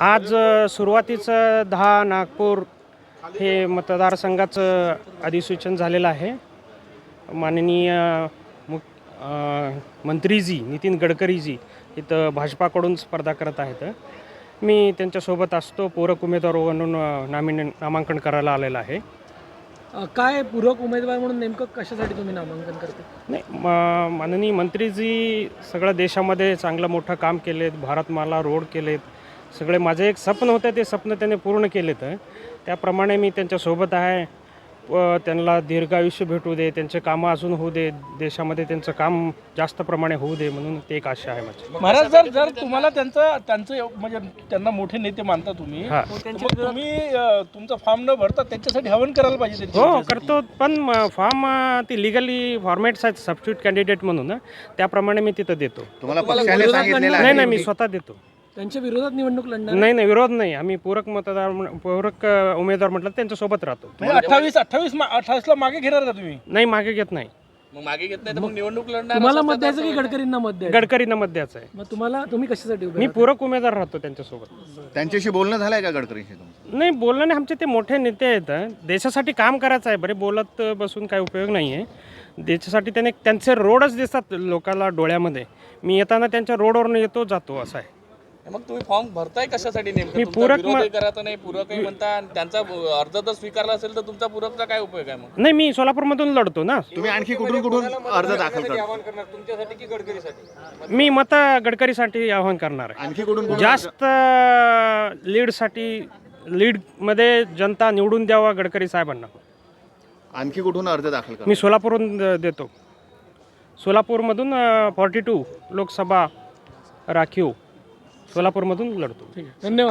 आज सुरुवातीचं दहा नागपूर हे मतदारसंघाचं अधिसूचन झालेलं आहे. माननीय मुख अ, मंत्रीजी नितीन गडकरीजी इथं भाजपाकडून स्पर्धा करत आहेत. मी त्यांच्यासोबत असतो पूरक उमेदवार म्हणून नामिने नामांकन करायला आलेलं आहे. काय पूरक उमेदवार म्हणून नेमकं कशासाठी तुम्ही नामांकन करते? नाही म माननीय मंत्रीजी सगळं देशामध्ये चांगलं मोठं काम केलेत भारतमाला रोड केलेत सगळे माझे एक स्वप्न होतं ते स्वप्न त्याने पूर्ण केलेत. त्याप्रमाणे मी त्यांच्यासोबत आहे. व त्यांना दीर्घायुष्य भेटू दे त्यांचे कामं अजून होऊ दे देशामध्ये त्यांचं काम जास्त प्रमाणे होऊ दे म्हणून ते एक आशा आहे माझी. महाराज जर जर तुम्हाला त्यांचं त्यांचं म्हणजे त्यांना मोठे नेते मानता तुम्ही हा. तर मग तुम्ही अं, तुमचा फॉर्म न भरता त्यांच्यासाठी हवन करायला पाहिजे हो. करतो पण फॉर्म ती लिगली फॉर्मॅट्स आहेत सबस्टिट्यूट कॅन्डिडेट म्हणून ना, त्याप्रमाणे मी तिथं देतो. तुम्हाला पक्षाने सांगितलेलं नाही नाही मी स्वतः देतो. त्यांच्या विरोधात निवडणूक लढणार? नाही नाही विरोध नाही. आम्ही पूरक मतदार म्हण- पूरक अ, उमेदवार म्हटलं तर त्यांच्यासोबत राहतो. अठ्ठावीस अठ्ठावीस अठ्ठावीस ला मागे घेणार का तुम्ही? नाही मागे घेत नाही. मग मागे घेत नाही तर मग निवडणूक लढणार तुम्हाला मत द्यायचं की गडकरींना मत द्यायचं? गडकरींना मत द्यायचं आहे. मग तुम्हाला तुम्ही कशासाठी उभे मी राहता? पूरक उमेदवार राहतो त्यांच्यासोबत. त्यांच्याशी बोलणं झालंय का गडकरींशी तुमचं? नाही बोलणं नाही. आमचे ते मोठे नेते आहेत. देशासाठी काम करायचं आहे. बरे बोलत बसून काही उपयोग नाही आहे देशासाठी त्याने त्यांचे रोडच दिसतात लोकांना डोळ्यामध्ये. मी येताना त्यांच्या रोडवरून येतो जातो असं आहे. मग तुम्ही फॉर्म भरताय कशासाठी नेमकं? पूरक करायचा नाही पूरकही म्हणता आणि त्यांचा अर्ज जर स्वीकारला असेल तर तुमचा पूरकचा काय उपयोग आहे मग? नाही मी सोलापूरमधून लढतो ना. तुम्ही आणखी कुठून कुठून अर्ज दाखल करता? मी मत गडकरीसाठी आवाहन करणार आहे. आणखी कुठून कुठून जास्त लीडसाठी लीडमध्ये जनता निवडून द्यावा गडकरी साहेबांना. आणखी कुठून अर्ज दाखल करता मी सोलापूरहून द- देतो. सोलापूरमधून फॉर्टी टू लोकसभा राखीव. सोलापूरमधून लढतो. ठीक आहे. धन्यवाद.